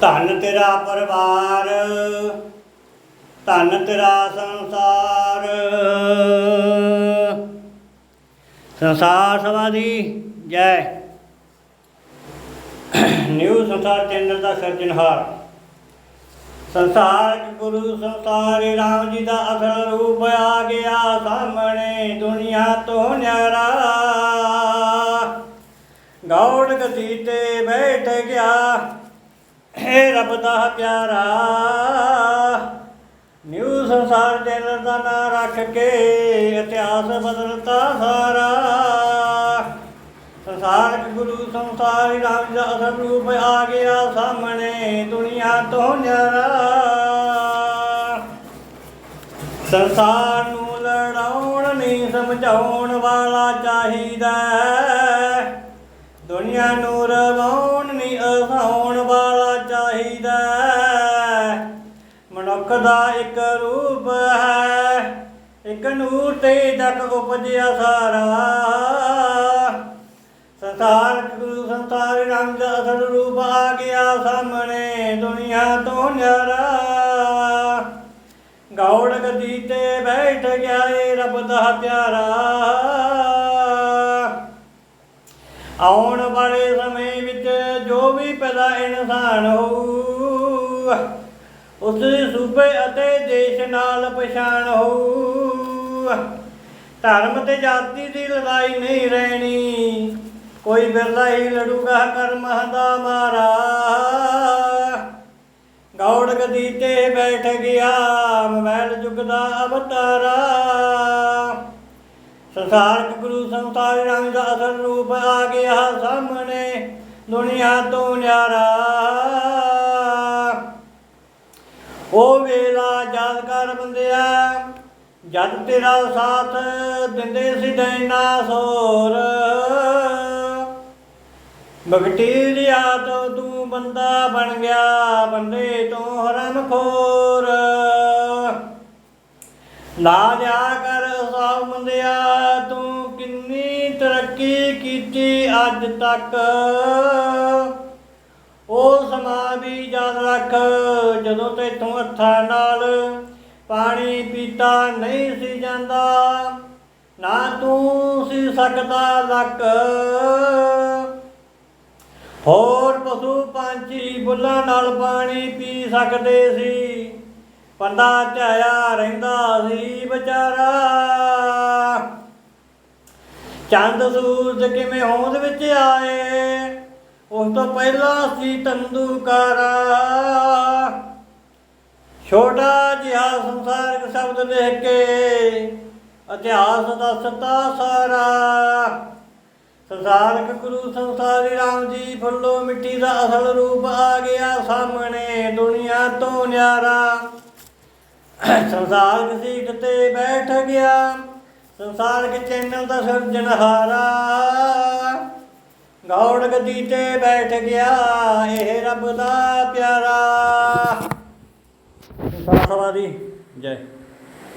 ਧਨ ਤੇਰਾ ਪਰਿਵਾਰ, ਧਨ ਤੇਰਾ ਸੰਸਾਰ। ਸੰਸਾਰ ਸਮਾਧੀ ਜੈ। ਨਿਊ ਸੰਸਾਰ ਚੈਨਲ ਦਾ ਸਿਰਜਣਹਾਰ ਸੰਸਾਰ ਗੁਰੂ ਸੰਸਾਰੀ, ਰਾਮ ਜੀ ਦਾ ਅਸਲ ਰੂਪ ਆ ਗਿਆ, ਸਾਹਮਣੇ ਦੁਨੀਆ ਤੋਂ ਨਿਆਰਾ। ਗੌੜ ਗਦੀ ਤੇ ਬੈਠ ਗਿਆ ਏ ਰੱਬ ਦਾ ਪਿਆਰਾ, ਨਿਊ ਸੰਸਾਰ ਚੈਨਲ ਦਾ ਨਾਂ ਰੱਖ ਕੇ ਇਤਿਹਾਸ ਬਦਲਤਾ ਸਾਰਾ ਸੰਸਾਰਕ ਗੁਰੂ ਸੰਸਾਰੀ ਰਾਮ ਦਾ ਅਸਲ ਰੂਪ ਆ ਗਿਆ ਸਾਹਮਣੇ ਦੁਨੀਆ ਤੋਂ ਨਿਆਰਾ ਸੰਸਾਰ ਨੂੰ ਲੜਾਉਣ ਨਹੀਂ ਸਮਝਾਉਣ ਵਾਲਾ ਚਾਹੀਦਾ ਹੈ। ਦੁਨੀਆ ਨੂੰ ਰਵਾਉਣ ਮਨੁੱਖ ਦਾ ਇੱਕ ਰੂਪ ਹੈ। ਇੱਕ ਨੂਰ ਤੇ ਜਗ ਉਪਜਿਆ ਸਾਰਾ। ਸੰਸਾਰ, ਗੁਰੂ ਸੰਸਾਰ ਰੰਗ ਦਾ ਅਸਲ ਰੂਪ ਆ ਗਿਆ ਸਾਹਮਣੇ ਦੁਨੀਆ ਤੋਂ ਨਿਆਰਾ। ਗੌੜ ਗਦੀ ਤੇ ਬੈਠ ਗਿਆ ਏ ਰੱਬ ਦਾ ਪਿਆਰਾ। ਆਉਣ ਵਾਲੇ ਸਮੇਂ ਵਿੱਚ ਜੋ ਵੀ ਪੈਦਾ ਇਨਸਾਨ ਹੋਊ ਉਸ ਦੇ ਸੂਬੇ ਅਤੇ ਦੇਸ਼ ਨਾਲ ਪਛਾਣ ਹੋਊ। ਧਰਮ ਤੇ ਜਾਤੀ ਦੀ ਲੜਾਈ ਨਹੀਂ ਰਹਿਣੀ। ਕੋਈ ਬਿਰਲਾ ਹੀ ਲੜੂਗਾ ਕਰਮ ਦਾ ਮਾਰਾ। ਗੌੜ ਗਦੀ ਤੇ ਬੈਠ ਗਿਆ ਮੋਬਾਈਲ ਯੁੱਗ ਦਾ ਅਵਤਾਰਾ। ਸੰਸਾਰਕ ਗੁਰੂ ਸੰਸਾਰ ਰੰਗ ਦਾ ਅਸਲ ਰੂਪ ਆ ਗਿਆ ਸਾਹਮਣੇ, ਦੁਨੀਆ ਤੋਂ ਨਿਆਰਾ। ਉਹ ਵੇਲਾ ਯਾਦ ਕਰ ਬੰਦਿਆ, ਜਦ ਤੇਰਾ ਸਾਥ ਦਿੰਦੇ ਸੀ ਡਾਇਨਾਸੌਰ ਬਕਟੀਰੀਆ ਤੋਂ ਤੂੰ ਬੰਦਾ ਬਣ ਗਿਆ, ਬੰਦੇ ਤੋਂ ਹਰਮਖੋਰ ਲਾ ਜਾ ਕਰ ਸਭ ਬੰਦਿਆ ਤੂੰ ਕਿੰਨੀ ਤਰੱਕੀ ਕੀਤੀ ਅੱਜ ਤੱਕ। ਉਹ ਸਮਾਂ ਵੀ ਯਾਦ ਰੱਖ ਜਦੋਂ ਤੈਥੋਂ ਹੱਥਾਂ ਨਾਲ ਪਾਣੀ ਪੀਤਾ ਨਹੀਂ ਸੀ ਜਾਂਦਾ, ਨਾ ਤੂੰ ਸੀ ਸਕਦਾ ਲੱਕ। ਹੋਰ ਪਸ਼ੂ ਪੰਛੀ ਬੁੱਲਾਂ ਨਾਲ ਪਾਣੀ ਪੀ ਸਕਦੇ ਸੀ ਪੰਡਾ ਝਾਇਆ ਰਹਿੰਦਾ ਸੀ ਵਿਚਾਰਾ। ਚੰਦ ਸੂਰਜ ਕਿਵੇਂ ਹੋਂਦ ਵਿੱਚ ਆਏ, ਉਸ ਤੋਂ ਪਹਿਲਾਂ ਸੀ ਤੰਦੂਕਾਰਾ। ਛੋਟਾ ਜਿਹਾ ਸੰਸਾਰਕ ਸ਼ਬਦ ਲਿਖ ਕੇ ਇਤਿਹਾਸ ਦੱਸਤਾ ਸਾਰਾ। ਸੰਸਾਰਕ ਗੁਰੂ ਸੰਸਾਰੀ ਰਾਮ ਜੀ ਫੁੱਲੋ ਮਿੱਟੀ ਦਾ ਅਸਲ ਰੂਪ ਆ ਗਿਆ ਸਾਹਮਣੇ ਦੁਨੀਆ ਤੋਂ ਨਿਆਰਾ। ਸੰਸਾਰਕ ਸੀਟ ਤੇ ਬੈਠ ਗਿਆ, ਸੰਸਾਰਕ ਚੈਨਲ ਦਾ ਸਿਰਜਣਹਾਰਾ ਗੌੜ ਗੱਦੀ ਤੇ ਬੈਠ ਗਿਆ, ਇਹ ਰੱਬ ਦਾ ਪਿਆਰਾ। ਸੰਸਾਰ ਸਵਾਰੀ ਜੈ।